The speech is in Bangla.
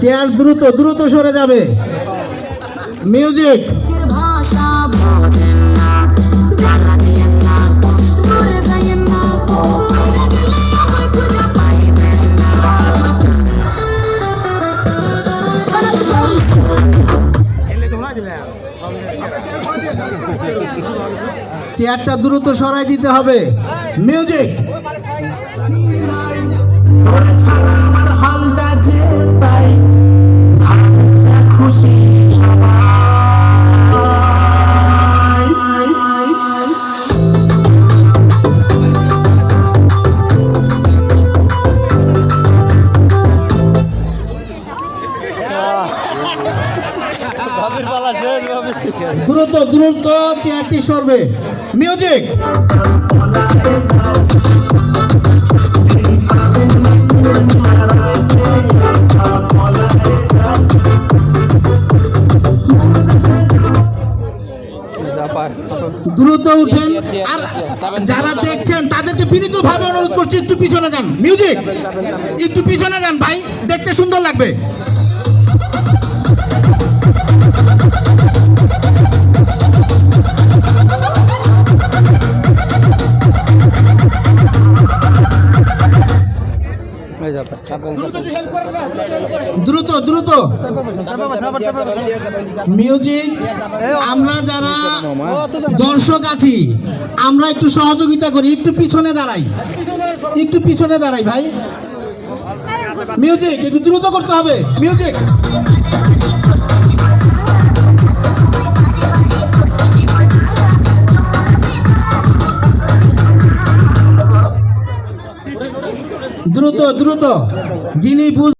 চেয়ার দ্রুত দ্রুত সরে যাবে। মিউজিক চেয়ারটা দ্রুত সরাই দিতে হবে। মিউজিক দ্রুত দ্রুত চেয়ারটি সরবে। মিউজিক। দ্রুত উঠেন। আর যারা দেখছেন, তাদেরকে বিনীত ভাবে অনুরোধ করছি, একটু পিছনে যান। মিউজিক। একটু পিছনে যান ভাই, দেখতে সুন্দর লাগবে। দ্রুত দ্রুত। মিউজিক, আমরা যারা দর্শক আছি, আমরা একটু সহযোগিতা করি, একটু পিছনে দাঁড়াই। একটু পিছনে দাঁড়াই ভাই। মিউজিক, একটু দ্রুত করতে হবে। মিউজিক। দ্রুত দ্রুত। যিনি বুঝ